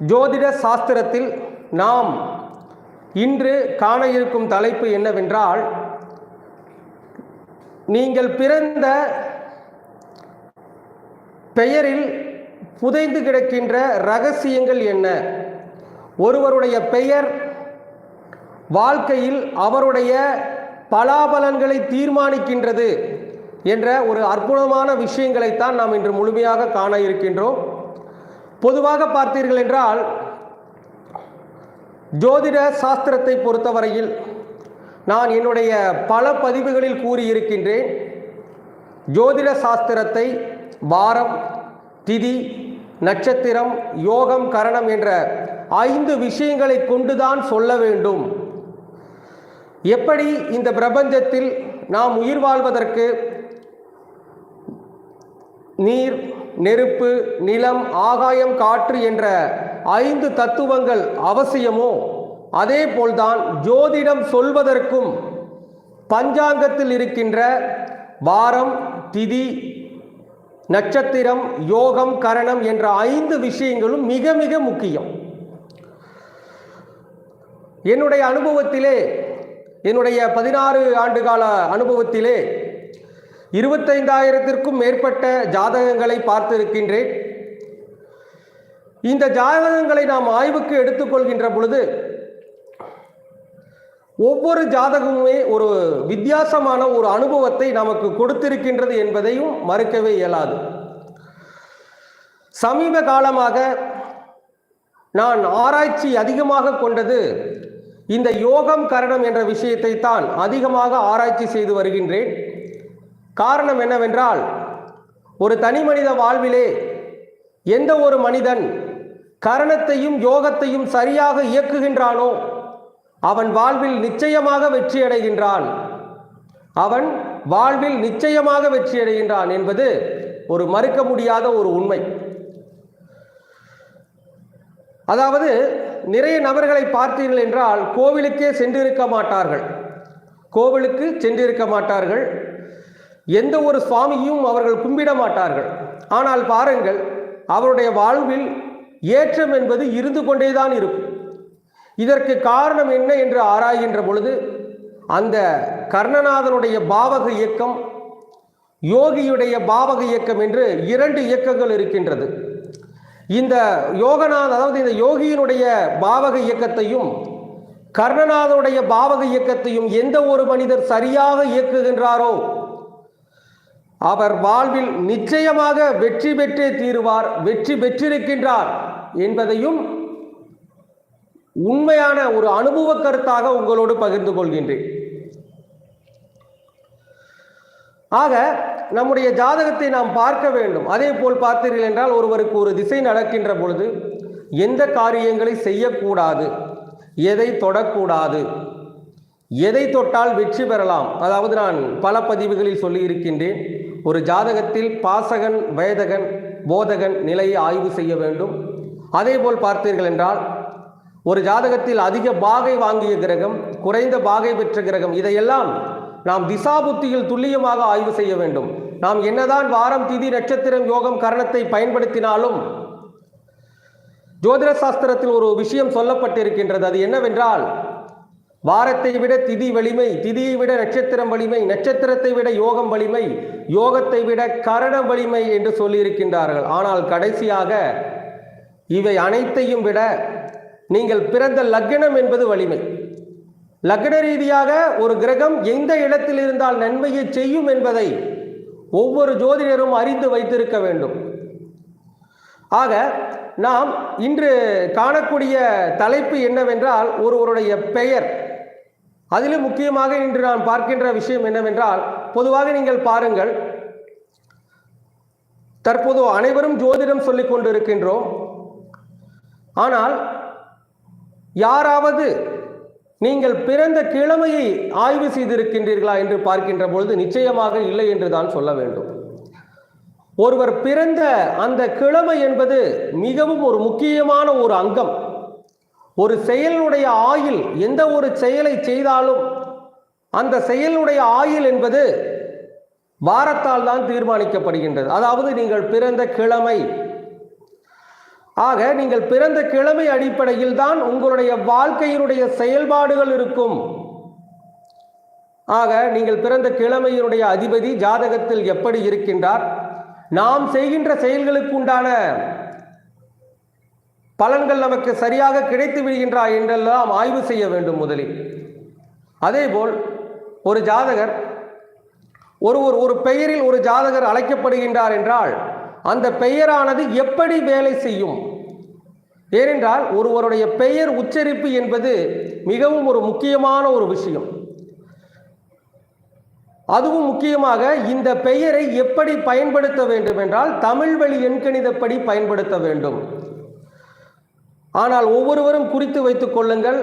ஜோதிட சாஸ்திரத்தில் நாம் இன்று காண இருக்கும் தலைப்பு என்னவென்றால் நீங்கள் பிறந்த பெயரில் புதைந்து கிடக்கின்ற ரகசியங்கள் என்ன? ஒருவருடைய பெயர் வாழ்க்கையில் அவருடைய பலாபலன்களை தீர்மானிக்கின்றது என்ற ஒரு அற்புதமான விஷயங்களைத்தான் நாம் இன்று முழுமையாக காண இருக்கின்றோம். பொதுவாக பார்த்தீர்கள் என்றால் ஜோதிட சாஸ்திரத்தை பொறுத்தவரையில் நான் என்னுடைய பல பதிவுகளில் கூறியிருக்கின்றேன். ஜோதிட சாஸ்திரத்தை வாரம் திதி நட்சத்திரம் யோகம் கரணம் என்ற ஐந்து விஷயங்களை கொண்டுதான் சொல்ல வேண்டும். எப்படி இந்த பிரபஞ்சத்தில் நாம் உயிர் வாழ்வதற்கு நீர் நெருப்பு நிலம் ஆகாயம் காற்று என்ற ஐந்து தத்துவங்கள் அவசியமோ? அதே போல்தான் ஜோதிடம் சொல்வதற்கும் பஞ்சாங்கத்தில் இருக்கின்ற வாரம் திதி நட்சத்திரம் யோகம் கரணம் என்ற ஐந்து விஷயங்களும் மிக மிக முக்கியம். என்னுடைய அனுபவத்திலே என்னுடைய பதினாறு ஆண்டுகால அனுபவத்திலே இருபத்தைந்தாயிரத்திற்கும் மேற்பட்ட ஜாதகங்களை பார்த்திருக்கின்றேன். இந்த ஜாதகங்களை நாம் ஆய்வுக்கு எடுத்துக்கொள்கின்ற பொழுது ஒவ்வொரு ஜாதகமுமே ஒரு வித்தியாசமான ஒரு அனுபவத்தை நமக்கு கொடுத்திருக்கின்றது என்பதையும் மறுக்கவே இயலாது. சமீப காலமாக நான் ஆராய்ச்சி அதிகமாக கொண்டது இந்த யோகம் கரணம் என்ற விஷயத்தை தான் அதிகமாக ஆராய்ச்சி செய்து வருகின்றேன். காரணம் என்னவென்றால் ஒரு தனி மனித வாழ்விலே எந்த ஒரு மனிதன் கரணத்தையும் யோகத்தையும் சரியாக இயக்குகின்றானோ அவன் வாழ்வில் நிச்சயமாக வெற்றியடைகின்றான் அவன் வாழ்வில் நிச்சயமாக வெற்றி அடைகின்றான் என்பது ஒரு மறுக்க முடியாத ஒரு உண்மை. அதாவது நிறைய நபர்களை பார்த்தீர்கள் என்றால் கோவிலுக்கே சென்றிருக்க மாட்டார்கள். கோவிலுக்கு சென்றிருக்க மாட்டார்கள். எந்த ஒரு சுவாமியும் அவர்கள் கும்பிட மாட்டார்கள் ஆனால் பாருங்கள் அவருடைய வாழ்வில் ஏற்றம் என்பது இருந்து கொண்டேதான் இருக்கும். இதற்கு காரணம் என்ன என்று ஆராய்கின்ற பொழுது அந்த கர்ணநாதனுடைய பாவக இயக்கம் யோகியுடைய பாவக இயக்கம் என்று இரண்டு இயக்கங்கள் இருக்கின்றது. இந்த யோகநாத் அதாவது இந்த யோகியினுடைய பாவக இயக்கத்தையும் கர்ணநாதனுடைய பாவக இயக்கத்தையும் எந்த ஒரு மனிதர் சரியாக இயக்குகின்றாரோ அவர் வாழ்வில் நிச்சயமாக வெற்றி பெற்றே தீருவார் வெற்றி பெற்றிருக்கின்றார் என்பதையும் உண்மையான ஒரு அனுபவ கருத்தாக உங்களோடு பகிர்ந்து கொள்கின்றேன். ஆக நம்முடைய ஜாதகத்தை நாம் பார்க்க வேண்டும். அதே போல் பார்த்தீர்கள் என்றால் ஒருவருக்கு ஒரு திசை நடக்கின்ற பொழுது எந்த காரியங்களை செய்யக்கூடாது எதை தொடக்கூடாது எதை தொட்டால் வெற்றி பெறலாம். அதாவது நான் பல பதிவுகளில் சொல்லி இருக்கின்றேன் ஒரு ஜாதகத்தில் பாசகன் வேதகன் போதகன் நிலையை ஆய்வு செய்ய வேண்டும். அதேபோல் பார்த்தீர்கள் என்றால் ஒரு ஜாதகத்தில் அதிக பாகை வாங்கிய கிரகம் குறைந்த பாகை பெற்ற கிரகம் இதையெல்லாம் நாம் திசாபுத்தியில் துல்லியமாக ஆய்வு செய்ய வேண்டும். நாம் என்னதான் வாரம் திதி நட்சத்திரம் யோகம் கரணத்தை பயன்படுத்தினாலும் ஜோதிட சாஸ்திரத்தில் ஒரு விஷயம் சொல்லப்பட்டிருக்கின்றது. அது என்னவென்றால் வாரத்தை விட திதி வலிமை திதியை விட நட்சத்திரம் வலிமை நட்சத்திரத்தை விட யோகம் வலிமை யோகத்தை விட கரண வலிமை என்று சொல்லியிருக்கின்றார்கள். ஆனால் கடைசியாக இவை அனைத்தையும் விட நீங்கள் பிறந்த லக்னம் என்பது வலிமை. லக்ன ரீதியாக ஒரு கிரகம் எந்த இடத்தில் இருந்தால் நன்மையை செய்யும் என்பதை ஒவ்வொரு ஜோதிடரும் அறிந்து வைத்திருக்க வேண்டும். ஆக நாம் இன்று காணக்கூடிய தலைப்பு என்னவென்றால் ஒருவருடைய பெயர். அதிலும் முக்கியமாக இன்று நான் பார்க்கின்ற விஷயம் என்னவென்றால் பொதுவாக நீங்கள் பாருங்கள் தற்போது அனைவரும் ஜோதிடம் சொல்லிக் கொண்டிருக்கின்றோம். ஆனால் யாராவது நீங்கள் பிறந்த கிழமையை ஆய்வு செய்திருக்கின்றீர்களா என்று பார்க்கின்ற பொழுது நிச்சயமாக இல்லை என்று தான் சொல்ல வேண்டும். ஒருவர் பிறந்த அந்த கிழமை என்பது மிகவும் ஒரு முக்கியமான ஒரு அங்கம். ஒரு செயலுடைய ஆயில் எந்த ஒரு செயலை செய்தாலும் அந்த செயலுடைய ஆயில் என்பது வாரத்தால் தான் தீர்மானிக்கப்படுகின்றது. அதாவது நீங்கள் பிறந்த கிழமை. ஆக நீங்கள் பிறந்த கிழமை அடிப்படையில் தான் உங்களுடைய வாழ்க்கையினுடைய செயல்பாடுகள் இருக்கும். ஆக நீங்கள் பிறந்த கிழமையினுடைய அதிபதி ஜாதகத்தில் எப்படி இருக்கின்றார்? நாம் செய்கின்ற செயல்களுக்கு உண்டான பலன்கள் நமக்கு சரியாக கிடைத்து விடுகின்றா என்றெல்லாம் ஆய்வு செய்ய வேண்டும் முதலில். அதேபோல் ஒரு ஜாதகர் ஒரு ஒரு ஒரு பெயரில் ஒரு ஜாதகர் அழைக்கப்படுகின்றார் என்றால் அந்த பெயரானது எப்படி வேலை செய்யும்? ஏனென்றால் ஒருவருடைய பெயர் உச்சரிப்பு என்பது மிகவும் ஒரு முக்கியமான ஒரு விஷயம். அதுவும் முக்கியமாக இந்த பெயரை எப்படி பயன்படுத்த வேண்டும் என்றால் தமிழ் வழி எண்கணிதப்படி பயன்படுத்த வேண்டும். ஆனால் ஒவ்வொருவரும் குறித்து வைத்துக் கொள்ளுங்கள்.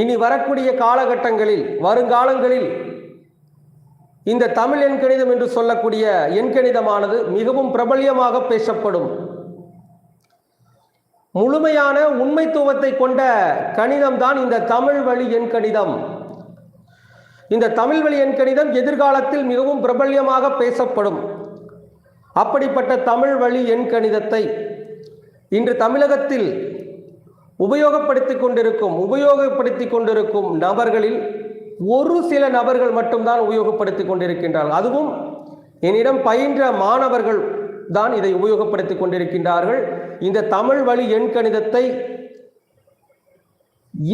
இனி வரக்கூடிய காலகட்டங்களில் வருங்காலங்களில் இந்த தமிழ் எண்கணிதம் என்று சொல்லக்கூடிய எண்கணிதமானது மிகவும் பிரபல்யமாக பேசப்படும். முழுமையான உண்மைத்துவத்தை கொண்ட கணிதம் தான் இந்த தமிழ் வழி எண்கணிதம். இந்த தமிழ் வழி எண்கணிதம் எதிர்காலத்தில் மிகவும் பிரபல்யமாக பேசப்படும். அப்படிப்பட்ட தமிழ் வழி எண்கணிதத்தை இன்று தமிழகத்தில் உபயோகப்படுத்தி கொண்டிருக்கும் உபயோகப்படுத்தி கொண்டிருக்கும் நபர்களில் ஒரு சில நபர்கள் மட்டும்தான் உபயோகப்படுத்தி கொண்டிருக்கின்றார்கள். அதுவும் என்னிடம் பயின்ற மாணவர்கள் தான் இதை உபயோகப்படுத்தி கொண்டிருக்கின்றார்கள். இந்த தமிழ் வழி எண்கணிதத்தை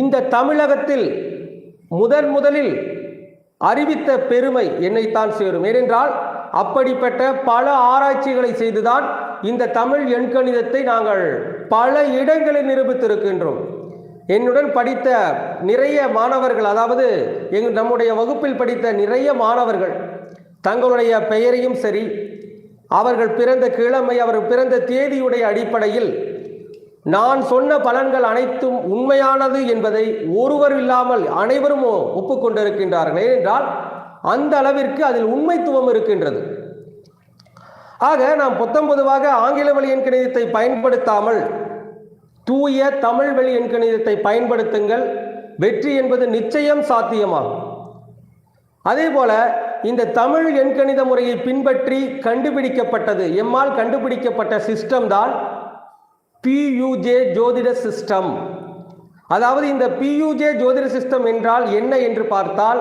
இந்த தமிழகத்தில் முதன் முதலில் அறிவித்த பெருமை என்னைத்தான் சேரும். ஏனென்றால் அப்படிப்பட்ட பல ஆராய்ச்சிகளை செய்துதான் இந்த தமிழ் எண்கணிதத்தை நாங்கள் பல இடங்களில் நிரூபித்திருக்கின்றோம். என்னுடன் படித்த நிறைய மாணவர்கள் அதாவது எங் நம்முடைய வகுப்பில் படித்த நிறைய மாணவர்கள் தங்களுடைய பெயரையும் சரி அவர்கள் பிறந்த கிழமை அவர் பிறந்த தேதியுடைய அடிப்படையில் நான் சொன்ன பலன்கள் அனைத்தும் உண்மையானது என்பதை ஒருவர் இல்லாமல் அனைவரும் ஒப்புக்கொண்டிருக்கின்றார்கள். ஏனென்றால் அந்த அளவிற்கு அதில் உண்மைத்துவம் இருக்கின்றது. ஆக நாம் பொத்தம் பொதுவாக ஆங்கில வழி எண்கணிதத்தை பயன்படுத்தாமல் தூய தமிழ் வழி எண்கணிதத்தை பயன்படுத்துங்கள். வெற்றி என்பது நிச்சயம் சாத்தியமாகும். அதே போல இந்த தமிழ் எண்கணித முறையை பின்பற்றி கண்டுபிடிக்கப்பட்டது எம்மால் கண்டுபிடிக்கப்பட்ட சிஸ்டம் தான் பியூஜே ஜோதிட சிஸ்டம். அதாவது இந்த பியூஜே ஜோதிட சிஸ்டம் என்றால் என்ன என்று பார்த்தால்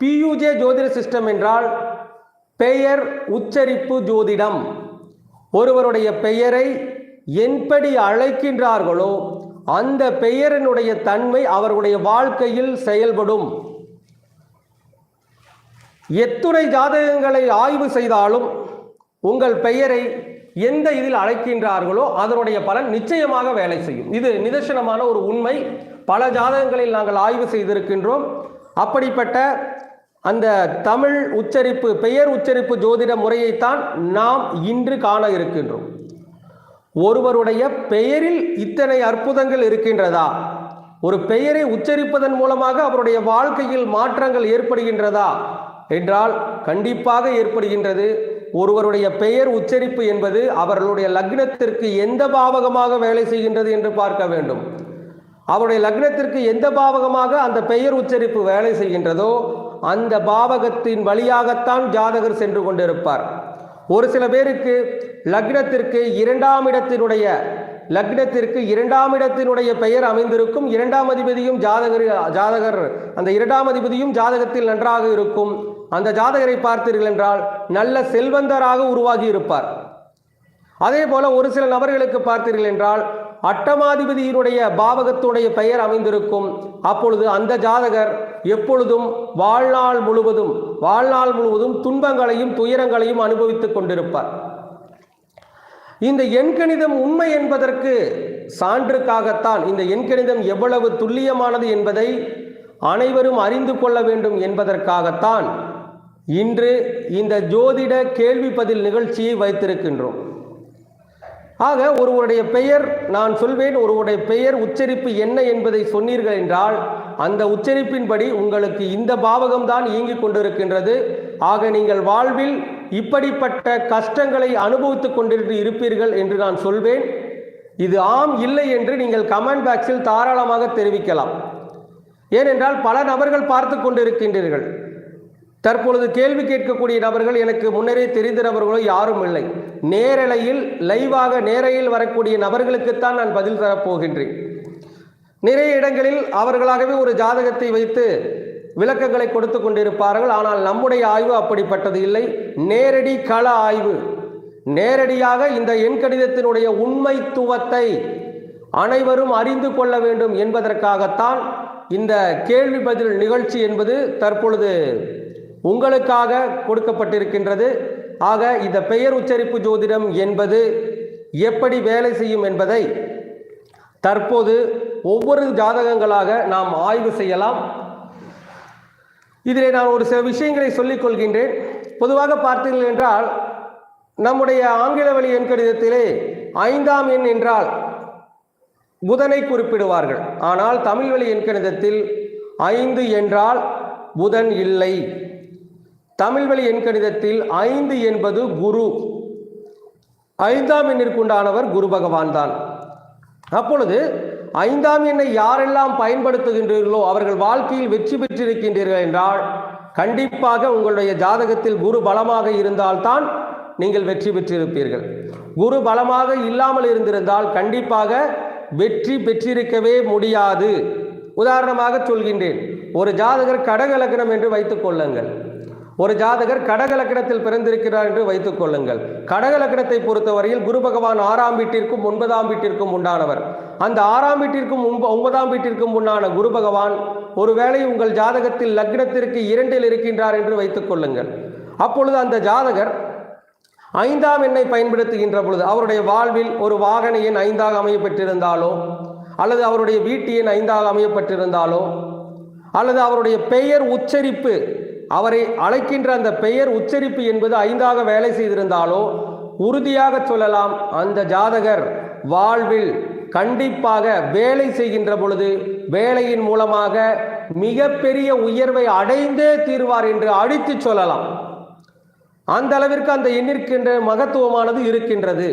பியூஜே ஜோதிட சிஸ்டம் என்றால் பெயர் உச்சரிப்பு ஜோதிடம். ஒருவருடைய பெயரை என்படி அழைக்கின்றார்களோ அந்த பெயரினுடைய தன்மை அவர்களுடைய வாழ்க்கையில் செயல்படும். எத்துணை ஜாதகங்களை ஆய்வு செய்தாலும் உங்கள் பெயரை எந்த இதில் அழைக்கின்றார்களோ அதனுடைய பலன் நிச்சயமாக வேலை செய்யும். இது நிதர்சனமான ஒரு உண்மை. பல ஜாதகங்களில் நாங்கள் ஆய்வு செய்திருக்கின்றோம். அப்படிப்பட்ட அந்த தமிழ் உச்சரிப்பு பெயர் உச்சரிப்பு ஜோதிட முறையைத்தான் நாம் இன்று காண இருக்கின்றோம். ஒருவருடைய பெயரில் இத்தனை அற்புதங்கள் இருக்கின்றதா? ஒரு பெயரை உச்சரிப்பதன் மூலமாக அவருடைய வாழ்க்கையில் மாற்றங்கள் ஏற்படுகின்றதா? என்றால் கண்டிப்பாக ஏற்படுகின்றது. ஒருவருடைய பெயர் உச்சரிப்பு என்பது அவர்களுடைய லக்னத்திற்கு எந்த பாவகமாக வேலை செய்கின்றது என்று பார்க்க வேண்டும். அவருடைய லக்னத்திற்கு எந்த பாவகமாக அந்த பெயர் உச்சரிப்பு வேலை செய்கின்றதோ அந்த பாவகத்தின் வழியாகத்தான் ஜாதகர் சென்று கொண்டிருப்பார். ஒரு சில பேருக்கு லக்னத்திற்கு இரண்டாம் இடத்தினுடைய லக்னத்திற்கு இரண்டாம் இடத்தினுடைய பெயர் அமைந்திருக்கும் இரண்டாம் அதிபதியும் ஜாதகர் ஜாதகர் அந்த இரண்டாம் அதிபதியும் ஜாதகத்தில் நன்றாக இருக்கும். அந்த ஜாதகரை பார்த்தீர்கள் என்றால் நல்ல செல்வந்தராக உருவாகி இருப்பார். அதே போல ஒரு சில நபர்களுக்கு பார்த்தீர்கள் என்றால் அட்டமாதிபதியினுடைய பாவகத்துடைய பெயர் அமைந்திருக்கும். அப்பொழுது அந்த ஜாதகர் எப்பொழுதும் வாழ்நாள் முழுவதும் வாழ்நாள் முழுவதும் துன்பங்களையும் துயரங்களையும் அனுபவித்துக் கொண்டிருப்பார். இந்த எண்கணிதம் உண்மை என்பதற்கு சான்றுக்காகத்தான் இந்த எண்கணிதம் எவ்வளவு துல்லியமானது என்பதை அனைவரும் அறிந்து கொள்ள வேண்டும் என்பதற்காகத்தான் இன்று இந்த ஜோதிட கேள்வி பதில் நிகழ்ச்சியை வைத்திருக்கின்றோம். ஆக ஒருவருடைய பெயர் நான் சொல்வேன் ஒருவருடைய பெயர் உச்சரிப்பு என்ன என்பதை சொன்னீர்கள் என்றால் அந்த உச்சரிப்பின்படி உங்களுக்கு இந்த பாவகம்தான் இயங்கிக் கொண்டிருக்கின்றது. ஆக நீங்கள் வாழ்வில் இப்படிப்பட்ட கஷ்டங்களை அனுபவித்துக் கொண்டிருந்து இருப்பீர்கள் என்று நான் சொல்வேன். இது ஆம் இல்லை என்று நீங்கள் கமெண்ட் பாக்ஸில் தாராளமாக தெரிவிக்கலாம். ஏனென்றால் பல நபர்கள் பார்த்து கொண்டிருக்கின்றீர்கள். தற்பொழுது கேள்வி கேட்கக்கூடிய நபர்கள் எனக்கு முன்னரே தெரிந்த நபர்களோ யாரும் இல்லை. நேரலையில் லைவாக நேரையில் வரக்கூடிய நபர்களுக்குத்தான் நான் பதில் தரப்போகின்றேன். நிறைய இடங்களில் அவர்களாகவே ஒரு ஜாதகத்தை வைத்து விளக்கங்களை கொடுத்து கொண்டிருப்பார்கள். ஆனால் நம்முடைய ஆய்வு அப்படிப்பட்டது இல்லை. நேரடி கள ஆய்வு. நேரடியாக இந்த எண் கடிதத்தினுடைய உண்மைத்துவத்தை அனைவரும் அறிந்து கொள்ள வேண்டும் என்பதற்காகத்தான் இந்த கேள்வி பதில் நிகழ்ச்சி என்பது தற்பொழுது உங்களுக்காக கொடுக்கப்பட்டிருக்கின்றது. ஆக இந்த பெயர் உச்சரிப்பு ஜோதிடம் என்பது எப்படி வேலை செய்யும் என்பதை தற்போது ஒவ்வொரு ஜாதகங்களாக நாம் ஆய்வு செய்யலாம். இதிலே நான் ஒரு சில விஷயங்களை சொல்லிக் கொள்கின்றேன். பொதுவாக பார்த்தீர்கள் என்றால் நம்முடைய ஆங்கில வழி எண்கடிதத்திலே ஐந்தாம் எண் என்றால் புதனை குறிப்பிடுவார்கள். ஆனால் தமிழ் வழி எண்கணிதத்தில் ஐந்து என்றால் புதன் இல்லை. தமிழ் வழி எண் கணிதத்தில் ஐந்து என்பது குரு. ஐந்தாம் எண்ணிற்குண்டானவர் குரு பகவான் தான். அப்பொழுது ஐந்தாம் எண்ணை யாரெல்லாம் பயன்படுத்துகின்றீர்களோ அவர்கள் வாழ்க்கையில் வெற்றி பெற்றிருக்கின்றீர்கள் என்றால் கண்டிப்பாக உங்களுடைய ஜாதகத்தில் குரு பலமாக இருந்தால்தான் நீங்கள் வெற்றி பெற்றிருப்பீர்கள். குரு பலமாக இல்லாமல் இருந்திருந்தால் கண்டிப்பாக வெற்றி பெற்றிருக்கவே முடியாது. உதாரணமாக சொல்கின்றேன் ஒரு ஜாதகர் கடக லக்னம் என்று வைத்துக் கொள்ளுங்கள். ஒரு ஜாதகர் கடக லக்கணத்தில் பிறந்திருக்கிறார் என்று வைத்துக் கொள்ளுங்கள். கடக லக்கணத்தை பொறுத்தவரையில் குரு பகவான் ஆறாம் வீட்டிற்கும் ஒன்பதாம் வீட்டிற்கும் உண்டானவர். அந்த ஆறாம் வீட்டிற்கும் ஒன்பதாம் வீட்டிற்கும் உண்டான குரு பகவான் ஒருவேளை உங்கள் ஜாதகத்தில் லக்னத்திற்கு இரண்டில் இருக்கின்றார் என்று வைத்துக் கொள்ளுங்கள். அப்பொழுது அந்த ஜாதகர் ஐந்தாம் எண்ணை பயன்படுத்துகின்ற பொழுது அவருடைய வாழ்வில் ஒரு வாகன எண் ஐந்தாக அமையப்பட்டிருந்தாலோ அல்லது அவருடைய வீட்டு எண் ஐந்தாக அமையப்பட்டிருந்தாலோ அல்லது அவருடைய பெயர் உச்சரிப்பு அவரை அழைக்கின்ற அந்த பெயர் உச்சரிப்பு என்பது ஐந்தாக வேலை செய்திருந்தாலோ உறுதியாக சொல்லலாம் அந்த ஜாதகர் வாழ்வில் கண்டிப்பாக வேலை செய்கின்ற பொழுது வேலையின் மூலமாக மிகப்பெரிய உயர்வை அடைந்தே தீர்வார் என்று அடித்து சொல்லலாம். அந்த அளவிற்கு அந்த எண்ணிற்கின்ற மகத்துவமானது இருக்கின்றது.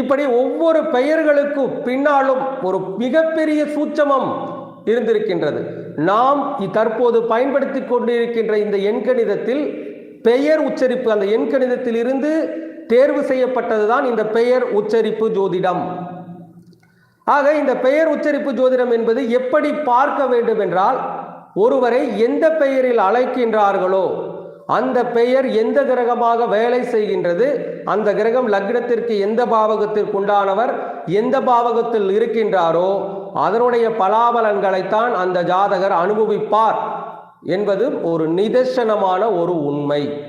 இப்படி ஒவ்வொரு பெயர்களுக்கும் பின்னாலும் ஒரு மிகப்பெரிய சூட்சமம் இருந்திருக்கின்றது. நாம் தற்போது பயன்படுத்தி கொண்டிருக்கின்ற இந்த எண்கணிதத்தில் பெயர் உச்சரிப்பு அந்த எண்கணிதத்தில் இருந்து தேர்வு செய்யப்பட்டதுதான் இந்த பெயர் உச்சரிப்பு ஜோதிடம். ஆக இந்த பெயர் உச்சரிப்பு ஜோதிடம் என்பது எப்படி பார்க்க வேண்டும் என்றால் ஒருவரை எந்த பெயரில் அழைக்கின்றார்களோ அந்த பெயர் எந்த கிரகமாக வேலை செய்கின்றது அந்த கிரகம் லக்னத்திற்கு எந்த பாவகத்திற்கு உண்டானவர் எந்த பாவகத்தில் இருக்கின்றாரோ அதனுடைய பலாபலன்களைத்தான் அந்த ஜாதகர் அனுபவிப்பார் என்பது ஒரு நிதர்சனமான ஒரு உண்மை.